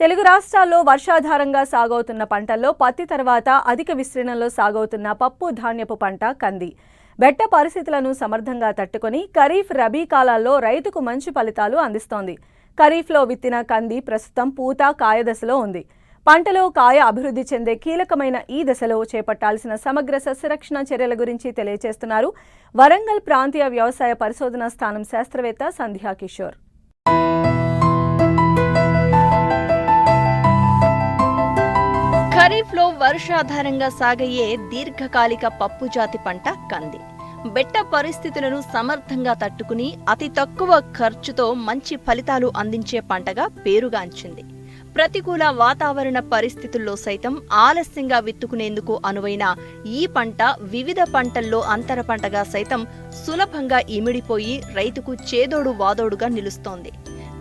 తెలుగు రాష్ట్రాల్లో వర్షాధారంగా సాగవుతున్న పంటల్లో పత్తి తర్వాత అధిక విస్తీర్ణంలో సాగవుతున్న పప్పు ధాన్యపు పంట కంది. బెట్ట పరిస్థితులను సమర్థంగా తట్టుకొని ఖరీఫ్ రబీ కాలాల్లో రైతుకు మంచి ఫలితాలు అందిస్తోంది. ఖరీఫ్లో విత్తిన కంది ప్రస్తుతం పూత కాయ దశలో ఉంది. పంటలో కాయ అభివృద్ధి చెందే కీలకమైన ఈ దశలో చేపట్టాల్సిన సమగ్ర సస్యరక్షణ చర్యల గురించి తెలియజేస్తున్నారు వరంగల్ ప్రాంతీయ వ్యవసాయ పరిశోధనా స్థానం శాస్త్రవేత్త సంధ్యా కిషోర్. ఖరీఫ్లో వర్షాధారంగా సాగయ్యే దీర్ఘకాలిక పప్పు జాతి పంట కంది. బెట్ట పరిస్థితులను సమర్థంగా తట్టుకుని అతి తక్కువ ఖర్చుతో మంచి ఫలితాలు అందించే పంటగా పేరుగాంచింది ప్రతికూల వాతావరణ పరిస్థితుల్లో సైతం ఆలస్యంగా విత్తుకునేందుకు అనువైన ఈ పంట వివిధ పంటల్లో అంతర పంటగా సైతం సులభంగా ఇమిడిపోయి రైతుకు చేదోడు వాదోడుగా నిలుస్తోంది.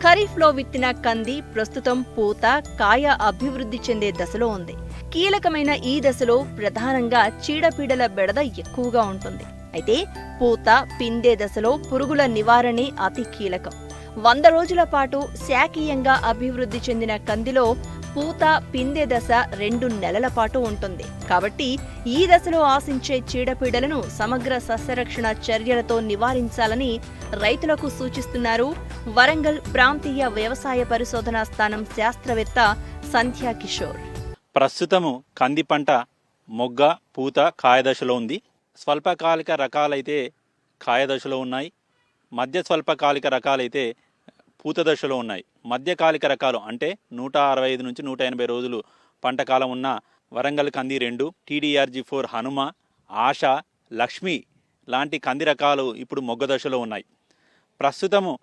ఖరీఫ్లో విత్తిన కంది ప్రస్తుతం పూత కాయ అభివృద్ధి చెందే దశలో ఉంది. కీలకమైన ఈ దశలో ప్రధానంగా చీడపీడల బెడద ఎక్కువగా ఉంటుంది. అయితే పూత పిందే దశలో పురుగుల నివారణే అతి కీలకం. వంద రోజుల పాటు శాఖీయంగా అభివృద్ధి చెందిన కందిలో పూత పిందే దశ రెండు నెలల పాటు ఉంటుంది. కాబట్టి ఈ దశలో ఆశించే చీడపీడలను సమగ్ర సస్యరక్షణ చర్యలతో నివారించాలని రైతులకు సూచిస్తున్నారు వరంగల్ ప్రాంతీయ వ్యవసాయ పరిశోధనా స్థానం శాస్త్రవేత్త సంధ్యా కిషోర్. ప్రస్తుతము కంది పంట మొగ్గ పూత కాయదశలో ఉంది. స్వల్పకాలిక రకాలైతే కాయదశలో ఉన్నాయి. మధ్య స్వల్పకాలిక రకాలైతే పూత దశలో ఉన్నాయి. మధ్యకాలిక రకాలు అంటే నూట అరవై ఐదు నుంచి నూట ఎనభై రోజులు పంట కాలం ఉన్న వరంగల్ కంది రెండు టీడీఆర్జీ ఫోర్ హనుమ ఆశ లక్ష్మి లాంటి కంది రకాలు ఇప్పుడు మొగ్గ దశలో ఉన్నాయి. ప్రస్తుతము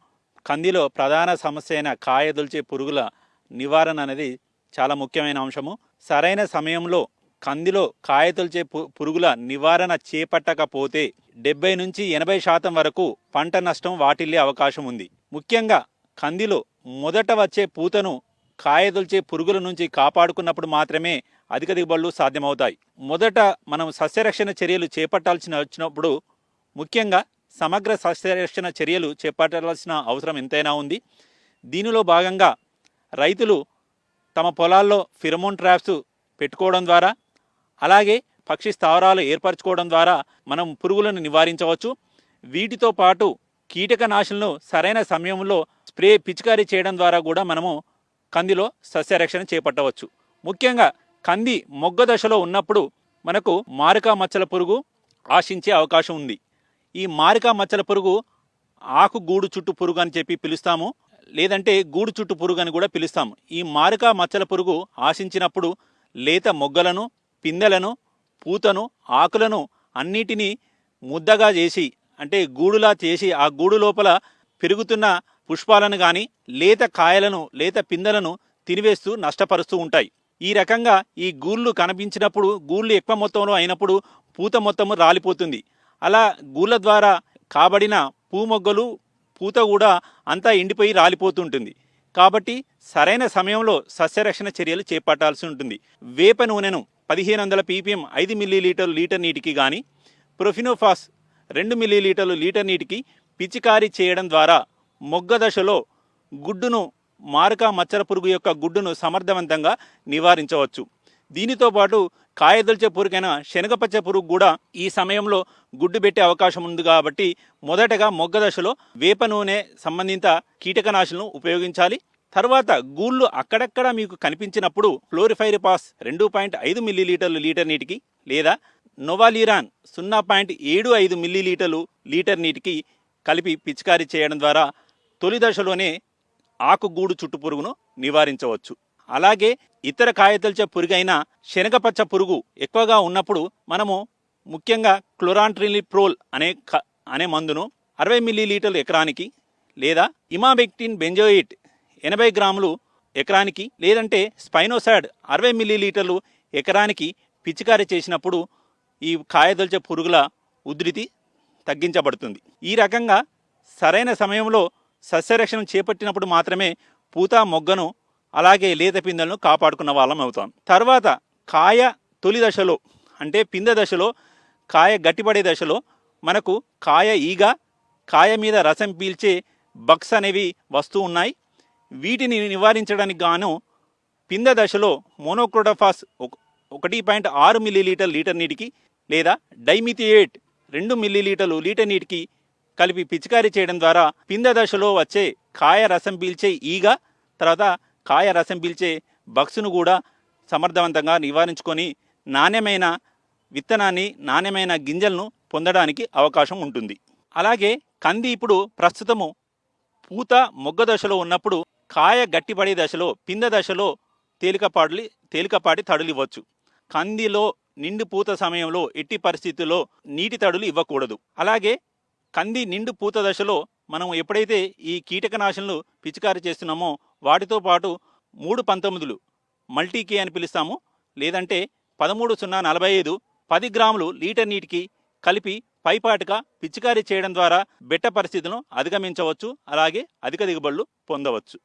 కందిలో ప్రధాన సమస్య అయిన కాయదుల్చే పురుగుల నివారణ అనేది చాలా ముఖ్యమైన అంశము. సరైన సమయంలో కందిలో కాయ పు- పురుగుల నివారణ చేపట్టకపోతే డెబ్బై నుంచి ఎనభై శాతం వరకు పంట నష్టం వాటిల్లే అవకాశం ఉంది. ముఖ్యంగా కందిలో మొదట వచ్చే పూతను కాయ పురుగుల నుంచి కాపాడుకున్నప్పుడు మాత్రమే అధిక దిగుబడులు సాధ్యమవుతాయి. మొదట మనం సస్యరక్షణ చర్యలు చేపట్టాల్సిన వచ్చినప్పుడు ముఖ్యంగా సమగ్ర సస్యరక్షణ చర్యలు చేపట్టాల్సిన అవసరం ఎంతైనా ఉంది. దీనిలో భాగంగా రైతులు తమ పొలాల్లో ఫిరమోన్ ట్రాప్స్ పెట్టుకోవడం ద్వారా అలాగే పక్షి స్థావరాలు ఏర్పరచుకోవడం ద్వారా మనం పురుగులను నివారించవచ్చు. వీటితో పాటు కీటకనాశులను సరైన సమయంలో స్ప్రే పిచికారీ చేయడం ద్వారా కూడా మనము కందిలో సస్యరక్షణ చేపట్టవచ్చు. ముఖ్యంగా కంది మొగ్గ దశలో ఉన్నప్పుడు మనకు మారక మచ్చల పురుగు ఆశించే అవకాశం ఉంది. ఈ మారికా మచ్చల పురుగు ఆకు గూడు చుట్టు పురుగు అని చెప్పి పిలుస్తాము. లేదంటే గూడు చుట్టు పురుగు అని కూడా పిలుస్తాము. ఈ మారికా మచ్చల పురుగు ఆశించినప్పుడు లేత మొగ్గలను పిందెలను పూతను ఆకులను అన్నిటినీ ముద్దగా చేసి అంటే గూడులా చేసి ఆ గూడు లోపల పెరుగుతున్న పుష్పాలను కానీ లేత కాయలను లేత పిందెలను తినివేస్తూ నష్టపరుస్తూ ఉంటాయి. ఈ రకంగా ఈ గూళ్ళు కనిపించినప్పుడు గూళ్ళు ఎక్కువ మొత్తంలో అయినప్పుడు పూత మొత్తము రాలిపోతుంది. అలా గూళ్ళ ద్వారా కాబడిన పూ మొగ్గలు పూత కూడా అంతా ఎండిపోయి రాలిపోతుంటుంది. కాబట్టి సరైన సమయంలో సస్యరక్షణ చర్యలు చేపట్టాల్సి ఉంటుంది. వేప నూనెను పదిహేను వందల పీపీఎం ఐదు మిల్లీ లీటర్లు లీటర్ నీటికి కానీ ప్రొఫినోఫాస్ రెండు మిల్లీ లీటర్లు లీటర్ నీటికి పిచికారీ చేయడం ద్వారా మొగ్గ దశలో గుడ్డును మారక మచ్చల పురుగు యొక్క గుడ్డును సమర్థవంతంగా నివారించవచ్చు. దీనితో పాటు కాయదొలిచే పురుగైన శనగపచ్చ పురుగు కూడా ఈ సమయంలో గుడ్డు పెట్టే అవకాశం ఉంది కాబట్టి మొదటగా మొగ్గ దశలో వేప నూనె సంబంధిత కీటకనాశులను ఉపయోగించాలి. తర్వాత గూళ్ళు అక్కడక్కడ మీకు కనిపించినప్పుడు ఫ్లోరిఫైరిపాస్ రెండు పాయింట్ ఐదు మిల్లీలీటర్లు లీటర్ నీటికి లేదా నోవాలీరాన్ సున్నా పాయింట్ ఏడు ఐదు మిల్లీలీటర్లు లీటర్ నీటికి కలిపి పిచికారీ చేయడం ద్వారా తొలి దశలోనే ఆకుగూడు చుట్టు పురుగును నివారించవచ్చు. అలాగే ఇతర కాయతల్చే పురుగైన శనగపచ్చ పురుగు ఎక్కువగా ఉన్నప్పుడు మనము ముఖ్యంగా క్లోరాంట్రిలిప్రోల్ అనే క- అనే మందును అరవై మిల్లీలీటర్లు ఎకరానికి లేదా ఇమాబెక్టిన్ బెంజోయిట్ ఎనభై గ్రాములు ఎకరానికి లేదంటే స్పైనోసాడ్ అరవై మిల్లీలీటర్లు ఎకరానికి పిచికారీ చేసినప్పుడు ఈ కాయదొలిచే పురుగుల ఉధృతి తగ్గించబడుతుంది. ఈ రకంగా సరైన సమయంలో సస్యరక్షణ చేపట్టినప్పుడు మాత్రమే పూత మొగ్గను అలాగే లేత పిందెలను కాపాడుకున్న వాళ్ళం అవుతాం. తర్వాత కాయ తొలి దశలో అంటే పిందె దశలో కాయ గట్టిపడే దశలో మనకు కాయ ఈగ కాయ మీద రసం పీల్చే బక్స్ అనేవి వస్తూ ఉన్నాయి. వీటిని నివారించడానికి గాను పింద దశలో మోనోక్రోడోఫాస్ ఒకటి పాయింట్ ఆరు మిల్లీలీటర్ లీటర్ నీటికి లేదా డైమిథియేట్ రెండు మిల్లీలీటర్లు లీటర్ నీటికి కలిపి పిచికారీ చేయడం ద్వారా పింద దశలో వచ్చే కాయ రసం పీల్చే ఈగ తర్వాత కాయ రసం పీల్చే బక్సును కూడా సమర్థవంతంగా నివారించుకొని నాణ్యమైన విత్తనాన్ని నాణ్యమైన గింజలను పొందడానికి అవకాశం ఉంటుంది. అలాగే కంది ఇప్పుడు ప్రస్తుతము పూత మొగ్గ దశలో ఉన్నప్పుడు కాయ గట్టిపడే దశలో పింద దశలో తేలికపాటి తేలికపాటి తడులు ఇవ్వచ్చు. కందిలో నిండు పూత సమయంలో ఎట్టి పరిస్థితుల్లో నీటి తడులు ఇవ్వకూడదు. అలాగే కంది నిండు పూత దశలో మనం ఎప్పుడైతే ఈ కీటకనాశనలు పిచికారి చేస్తున్నామో వాటితో పాటు మూడు పంతొమ్మిదిలు మల్టీకే అని పిలుస్తాము. లేదంటే పదమూడు సున్నా నలభై ఐదు పది గ్రాములు లీటర్ నీటికి కలిపి పైపాటుగా పిచికారీ చేయడం ద్వారా బెట్ట పరిస్థితులను అధిగమించవచ్చు. అలాగే అధిక దిగుబడులు పొందవచ్చు.